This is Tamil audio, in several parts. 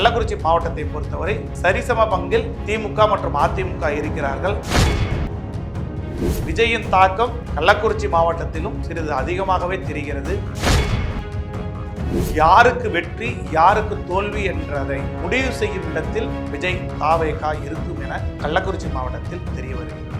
கள்ளக்குறிச்சி மாவட்டத்தை பொறுத்தவரை சரிசம பங்கில் திமுக மற்றும் அதிமுக இருக்கிறார்கள். விஜயின் தாக்கம் கள்ளக்குறிச்சி மாவட்டத்திலும் சிறிது அதிகமாகவே தெரிகிறது. யாருக்கு வெற்றி யாருக்கு தோல்வி என்றதை முடிவு செய்யும் இடத்தில் விஜய் தாவேகா இருக்கும் என கள்ளக்குறிச்சி மாவட்டத்தில் தெரிய வருகிறது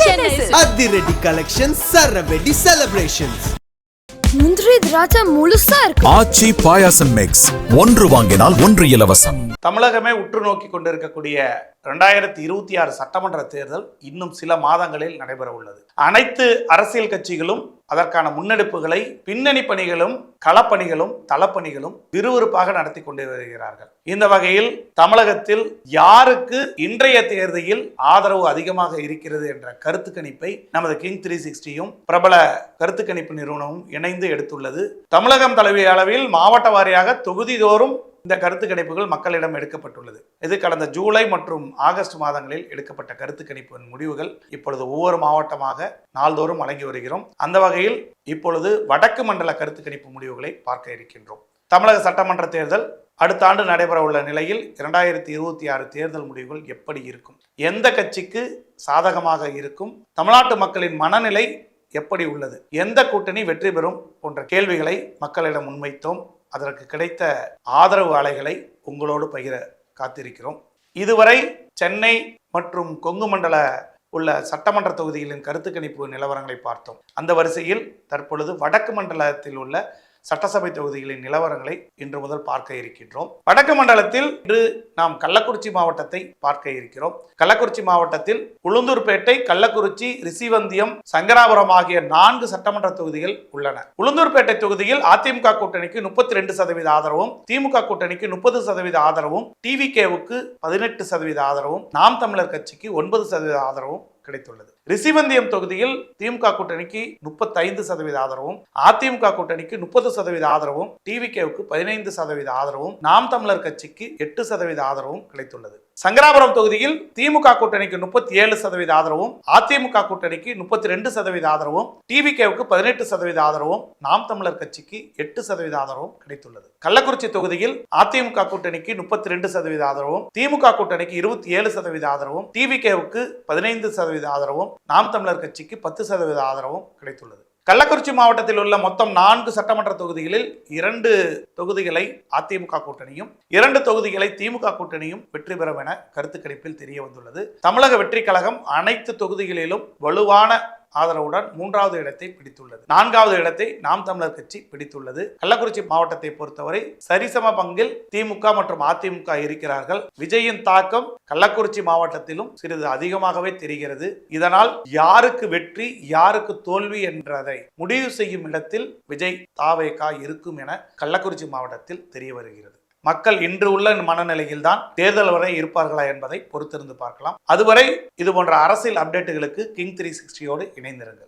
அதிரடி கலெக்ஷன் சரவெடி செலிப்ரேஷன்ஸ் முந்திரி திராட்சை முழுசா இருக்கு. ஆச்சி பாயாசம் மிக்ஸ் ஒன்று வாங்கினால் ஒன்று இலவசம். தமிழகமே உற்று நோக்கி கொண்டிருக்கக்கூடிய ரெண்டாயிரத்தி இருபத்தி ஆறு சட்டமன்ற தேர்தல் இன்னும் சில மாதங்களில் நடைபெற உள்ளது அனைத்து அரசியல் கட்சிகளும் அதற்கான முன்னெடுப்புகளை பின்னணி பணிகளும் களப்பணிகளும் தளப்பணிகளும் விறுவிறுப்பாக நடத்தி கொண்டு வருகிறார்கள். இந்த வகையில் தமிழகத்தில் யாருக்கு இன்றைய தேர்தலில் ஆதரவு அதிகமாக இருக்கிறது என்ற கருத்து கணிப்பை நமது கிங் த்ரீ சிக்ஸ்டியும் பிரபல கருத்து கணிப்பு நிறுவனமும் இணைந்து எடுத்துள்ளது. தமிழகம் தலைவி அளவில் மாவட்ட வாரியாக தொகுதிதோறும் இந்த கருத்து கணிப்புகள் மக்களிடம் எடுக்கப்பட்டுள்ளது. இது கடந்த ஜூலை மற்றும் ஆகஸ்ட் மாதங்களில் எடுக்கப்பட்ட கருத்து கணிப்பின் முடிவுகள் இப்பொழுது ஒவ்வொரு மாவட்டமாக நாள்தோறும் வழங்கி வருகிறோம். அந்த வகையில் இப்பொழுது வடக்கு மண்டல கருத்து கணிப்பு முடிவுகளை பார்க்க இருக்கின்றோம். தமிழக சட்டமன்ற தேர்தல் அடுத்த ஆண்டு நடைபெற உள்ள நிலையில் இரண்டாயிரத்தி இருபத்தி ஆறு தேர்தல் முடிவுகள் எப்படி இருக்கும்? எந்த கட்சிக்கு சாதகமாக இருக்கும்? தமிழ்நாட்டு மக்களின் மனநிலை எப்படி உள்ளது? எந்த கூட்டணி வெற்றி பெறும்? போன்ற கேள்விகளை மக்களிடம் முன்வைத்தோம். அதற்கு கிடைத்த ஆதரவு அலைகளை உங்களோடு பகிர காத்திருக்கிறோம். இதுவரை சென்னை மற்றும் கொங்கு மண்டல உள்ள சட்டமன்ற தொகுதிகளின் கருத்து கணிப்பு நிலவரங்களை பார்த்தோம். அந்த வரிசையில் தற்பொழுது வடக்கு மண்டலத்தில் உள்ள சட்டசபை தொகுதிகளின் நிலவரங்களை இன்று முதல் பார்க்க இருக்கின்றோம். வடக்கு மண்டலத்தில் இன்று நாம் கள்ளக்குறிச்சி மாவட்டத்தை பார்க்க இருக்கிறோம். கள்ளக்குறிச்சி மாவட்டத்தில் உளுந்தூர்பேட்டை கள்ளக்குறிச்சி ரிசிவந்தியம் சங்கராபுரம் ஆகிய நான்கு சட்டமன்ற தொகுதிகள் உள்ளன. உளுந்தூர்பேட்டை தொகுதியில் அதிமுக கூட்டணிக்கு முப்பத்தி ரெண்டு சதவீத ஆதரவும் திமுக கூட்டணிக்கு முப்பது சதவீத ஆதரவும் டிவிகேவுக்கு பதினெட்டு சதவீத ஆதரவும் நாம் தமிழர் கட்சிக்கு ஒன்பது சதவீத ஆதரவும் கிடைத்துள்ளது. ரிசிவந்தியம் தொகுதியில் திமுக கூட்டணிக்கு முப்பத்தைந்து சதவீத ஆதரவும் அதிமுக கூட்டணிக்கு முப்பது சதவீத ஆதரவும் டிவிகேவுக்கு பதினைந்து சதவீத ஆதரவும் நாம் தமிழர் கட்சிக்கு எட்டு சதவீத ஆதரவும் கிடைத்துள்ளது. சங்கராபுரம் தொகுதியில் திமுக கூட்டணிக்கு முப்பத்தி ஏழு சதவீத ஆதரவும் அதிமுக கூட்டணிக்கு முப்பத்தி ரெண்டு சதவீத ஆதரவும் டிவிகேவுக்கு பதினெட்டு சதவீத ஆதரவும் நாம் தமிழர் கட்சிக்கு எட்டு சதவீத ஆதரவும் கிடைத்துள்ளது. கள்ளக்குறிச்சி தொகுதியில் அதிமுக கூட்டணிக்கு முப்பத்தி ரெண்டு சதவீத ஆதரவும் திமுக கூட்டணிக்கு இருபத்தி ஏழு சதவீத ஆதரவும் டிவிகேவுக்கு பதினைந்து சதவீத ஆதரவும் நாம் தமிழர் கட்சிக்கு பத்து சதவீத ஆதரவும் கிடைத்துள்ளது. கள்ளக்குறிச்சி மாவட்டத்தில் உள்ள மொத்தம் நான்கு சட்டமன்ற தொகுதிகளில் இரண்டு தொகுதிகளை அதிமுக கூட்டணியும் இரண்டு தொகுதிகளை திமுக கூட்டணியும் வெற்றி பெறும் என கருத்து கணிப்பில் தெரிய வந்துள்ளது. தமிழக வெற்றி கழகம் அனைத்து தொகுதிகளிலும் வலுவான ஆதரவுடன் மூன்றாவது இடத்தை பிடித்துள்ளது. நான்காவது இடத்தை நாம் தமிழர் கட்சி பிடித்துள்ளது. கள்ளக்குறிச்சி மாவட்டத்தை பொறுத்தவரை சரிசம பங்கில் திமுக மற்றும் அதிமுக இருக்கிறார்கள். விஜயின் தாக்கம் கள்ளக்குறிச்சி மாவட்டத்திலும் சிறிது அதிகமாகவே தெரிகிறது. இதனால் யாருக்கு வெற்றி யாருக்கு தோல்வி என்றதை முடிவு செய்யும் இடத்தில் விஜய் தாவேகா இருக்கும் என கள்ளக்குறிச்சி மாவட்டத்தில் தெரிய வருகிறது. மக்கள் இன்று உள்ள மனநிலையில்தான் தேர்தல் வரை இருப்பார்களா என்பதை பொறுத்திருந்து பார்க்கலாம். அதுவரை இது போன்ற அரசியல் அப்டேட்டுகளுக்கு கிங் த்ரீ சிக்ஸ்டியோடு இணைந்திருங்கள்.